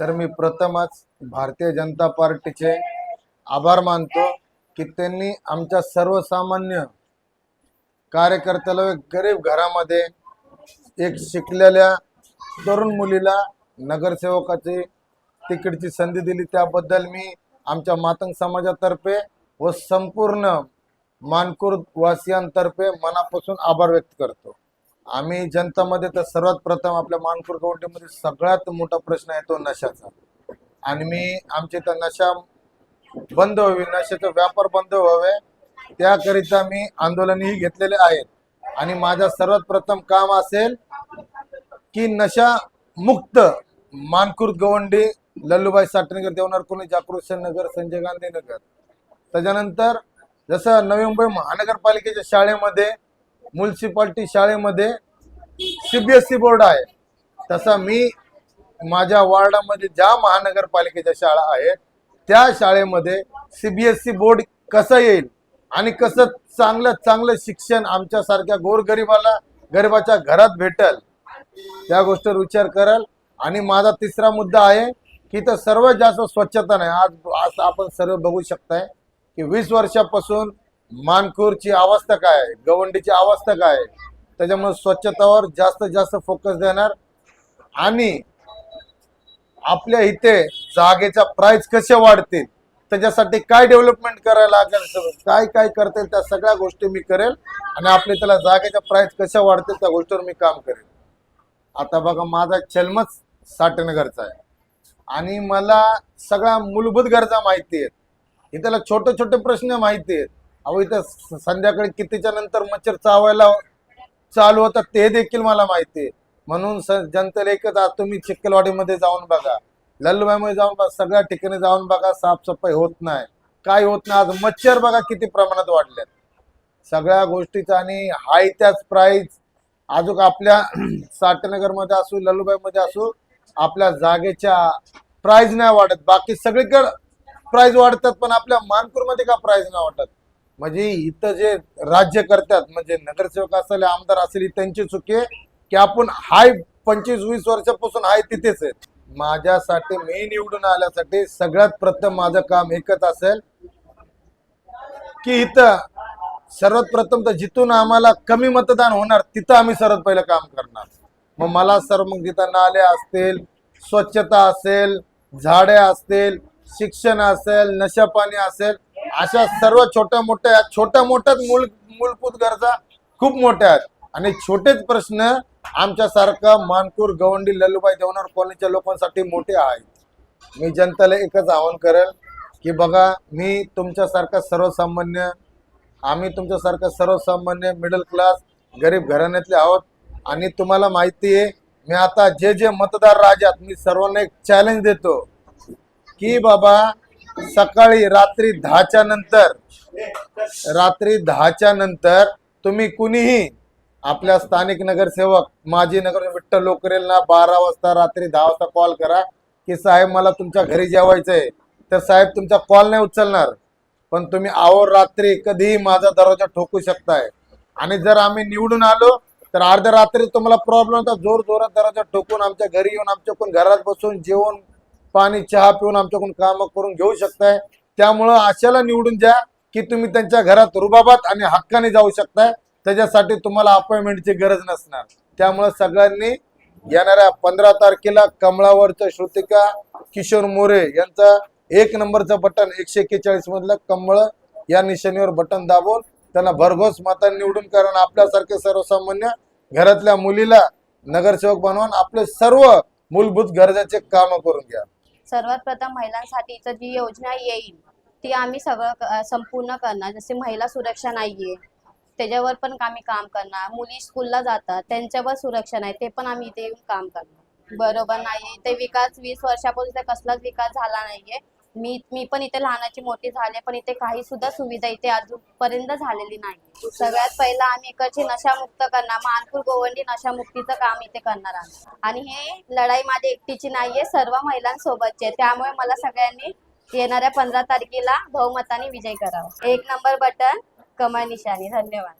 तर मी प्रथमच भारतीय जनता पार्टीचे आभार मानतो की त्यांनी आमच्या सर्वसामान्य कार्यकर्त्याला एक गरीब घरामध्ये एक शिकलेल्या तरुण मुलीला नगरसेवकाची तिकीटची संधी दिली. त्याबद्दल मी आमच्या मातंग समाजातर्फे व संपूर्ण मानकूर वासियांतर्फे मनापासून आभार व्यक्त करतो. आम्ही जनतामध्ये तर सर्वात प्रथम आपल्या मानपूर कवठीमध्ये सगळ्यात मोठा प्रश्न आहे तो नशाचा. आणि मी आमच्या इथं नशा बंद व्हावी नशेचा व्यापार बंद व्हावे त्याकरिता मी आंदोलनही घेतलेले आहेत. आणि माझा सर्वात प्रथम काम असेल की नशा मुक्त मानकुर्द गवंडी लल्लूबाई साठणेकर देवनार कोणी जागृत नगर संजय गांधी नगर. त्याच्यानंतर जसं नवी मुंबई महानगरपालिकेच्या शाळेमध्ये म्युन्सिपाल्टी शाळेमध्ये C B S C board आहे. तसा मी माझ्या वार्डामध्ये ज्या महानगरपालिकेच्या शाळा आहेत त्या शाळेमध्ये C B S C board कसं येईल आणि कसं चांगलं चांगलं शिक्षण आमच्यासारख्या गोरगरिबाला गरिबाच्या घरात भेटल त्या गोष्टीवर विचार कराल. आणि माझा तिसरा मुद्दा आहे की तर सर्वात जास्त स्वच्छता नाही. आज आज आपण सर्व बघू शकताय की वीस वर्षापासून मानकूरची अवस्था काय? आहे गवंडीची अवस्था काय? त्याच्यामुळे स्वच्छतावर जास्तीत जास्त फोकस देणार. आणि आपल्या इथे जागेच्या प्राइस कसे वाढतील? त्याच्यासाठी काय डेव्हलपमेंट करायला लागेल काय काय करता येईल त्या सगळ्या गोष्टी मी करेल. आणि आपल्या त्याला जागेच्या प्राइस कशा वाढतील त्या गोष्टीवर मी काम करेल. आता बघा माझा जन्मच साठनगरचा आहे. आणि मला सगळ्या मूलभूत गरजा माहिती आहेत. इथला छोटे छोटे प्रश्न माहिती आहेत. अहो इथं संध्याकाळी कितीच्या नंतर मच्छर चावायला चालू होतात ते देखील मला माहिती आहे. म्हणून जनतेला एकच आज तुम्ही चिखलवाडीमध्ये जाऊन बघा. लल्लूबाईमध्ये जाऊन बघा सगळ्या ठिकाणी जाऊन बघा साफसफाई होत नाही. काय होत नाही आज मच्छर बघा किती प्रमाणात वाढलेत. सगळ्या गोष्टीचा आणि हाय त्याच प्राईज अजून आपल्या साठनगरमध्ये असू लल्लूबाईमध्ये असू आपल्या जागेच्या प्राईज नाही वाढत. बाकी सगळीकडे प्राईज वाढतात पण आपल्या मानपूरमध्ये का प्राईज नाही वाटत म्हणजे इथं जे राज्य करतात म्हणजे नगरसेवक असेल आमदार असेल त्यांची चुकी आहे की आपण हाय पंचवीस वीस वर्षापासून हाय तिथेच आहेत. माझ्यासाठी मी निवडून आल्यासाठी सगळ्यात प्रथम माझं काम एकच असेल की इथं सर्वात प्रथम तर जिथून आम्हाला कमी मतदान होणार तिथं आम्ही सर्वात पहिलं काम करणार. मग मला सर मग तिथं नाले असतील स्वच्छता असेल झाडे असतील शिक्षण असेल नशा पाणी असेल अशा सर्व छोट्या मोठ्या छोट्या मोठ्याच मूल मूलभूत गरजा खूप मोठ्या आहेत. आणि छोटेच प्रश्न आमच्यासारखा मानकूर गवंडी लल्लूबाई देवनार कॉलनीच्या लोकांसाठी मोठे आहेत. मी जनतेला एकच आवाहन करेल की बघा मी तुमच्यासारखा सर्वसामान्य आम्ही तुमच्यासारखं सर्वसामान्य मिडल क्लास गरीब घराण्यातले आहोत. आणि तुम्हाला माहिती आहे मी आता जे जे मतदार राज्यात मी सर्वांना एक चॅलेंज देतो की बाबा सकाळी रात्री दहाच्या नंतर रात्री दहाच्या नंतर तुम्ही कुणीही आपल्या स्थानिक नगरसेवक माजी नगर विठ्ठल लोकरेलना बारा वाजता रात्री दहा वाजता कॉल करा की साहेब मला तुमच्या घरी जेवायचंय. तर साहेब तुमचा कॉल नाही उचलणार. पण तुम्ही आवर रात्री कधीही माझा दरवाजा ठोकू शकताय. आणि जर आम्ही निवडून आलो तर अर्ध्या रात्री तुम्हाला प्रॉब्लेम होता. जोर जोरात दरवाजा ठोकून आमच्या घरी येऊन आमच्याकडून घरात बसून जेवण पाणी चहा पिऊन आमच्याकडून काम करून घेऊ शकताय. त्यामुळं अशाला निवडून द्या की तुम्ही त्यांच्या घरात रुबाबात आणि हक्काने जाऊ शकताय. त्याच्यासाठी तुम्हाला अपॉइंटमेंटची गरज नसणार. त्यामुळे सगळ्यांनी येणाऱ्या पंधरा तारखेला कमळावरचं श्रुतिका किशोर मोरे यांचं एक नंबरचं बटन एकशे एक्केचाळीस मधलं कमळ या निशाणीवर बटन दाबून त्यांना भरघोस मतांनी निवडून कारण आपल्यासारखे सर्वसामान्य घरातल्या मुलीला नगरसेवक बनवून आपले सर्व मूलभूत गरजाचे काम करून घ्या. सर्वात प्रथम महिलांसाठीचं जी योजना येईल ती आम्ही सगळं संपूर्ण करणार. जसे महिला सुरक्षा नाहीये त्याच्यावर पण आम्ही काम करणार. मुली स्कूलला जातात त्यांच्यावर सुरक्षा नाही ते पण आम्ही इथे येऊन काम करणार. बरोबर नाही ते विकास वीस वर्षापासून कसलाच विकास झाला नाहीये. मी मी पण इथे लहानाची मोठी झाले पण इथे काही सुद्धा सुविधा इथे अजूनपर्यंत झालेली नाही. सगळ्यात पहिला आम्ही इकडची नशामुक्त करणार मानपूर गोवंडी नशामुक्तीचं काम इथे करणार आहोत आणि हे लढाई माझी एकटीची नाहीये सर्व महिलांसोबतची आहे. त्यामुळे मला सगळ्यांनी येणाऱ्या पंधरा तारखेला बहुमताने विजय करावा. एक नंबर बटन कमळ निशाणी. धन्यवाद.